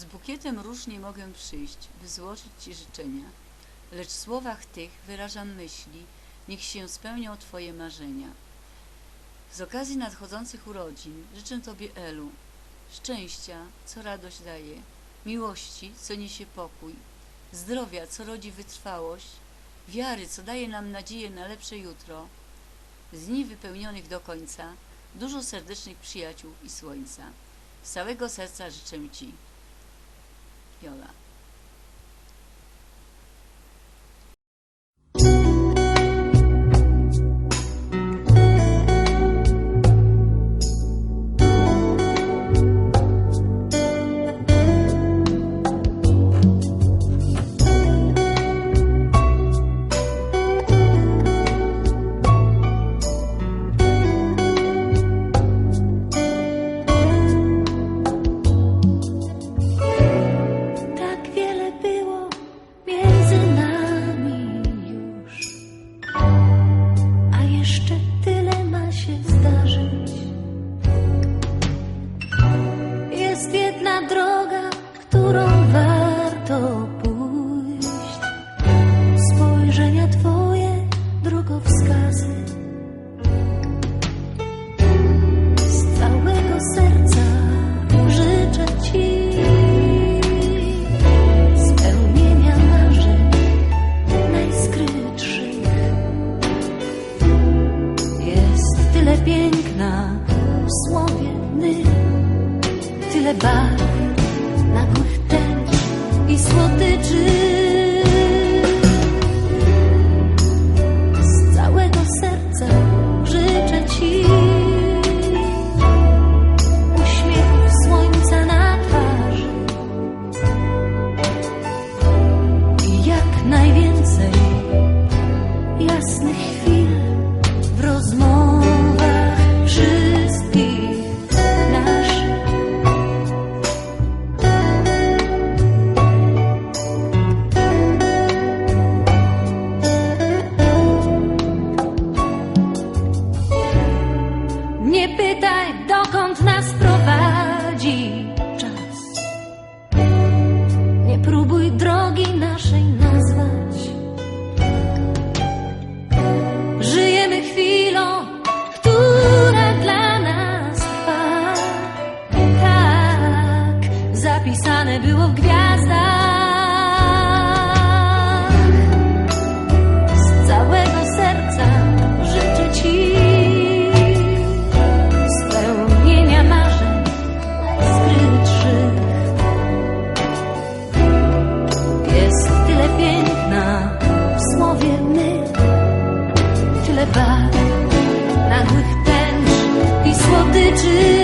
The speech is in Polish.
Z bukietem róż nie mogę przyjść, by złożyć Ci życzenia, lecz w słowach tych wyrażam myśli, niech się spełnią Twoje marzenia. Z okazji nadchodzących urodzin życzę Tobie, Elu, szczęścia, co radość daje, miłości, co niesie pokój, zdrowia, co rodzi wytrwałość, wiary, co daje nam nadzieję na lepsze jutro, z dni wypełnionych do końca, dużo serdecznych przyjaciół i słońca. Z całego serca życzę Ci. Jola. Tak Spojrzenia Twoje, drogowskazy. Z całego serca życzę Ci spełnienia marzeń najskrytszych. Jest tyle piękna w słowie my, tyle barw, nagłych tęcz i słodyczy. Próbuj drogi naszej nazwać. Żyjemy chwilą, która dla nas trwa. Tak, zapisane było w gwiazdach. pełne bar, nagłych tęcz i słodyczy.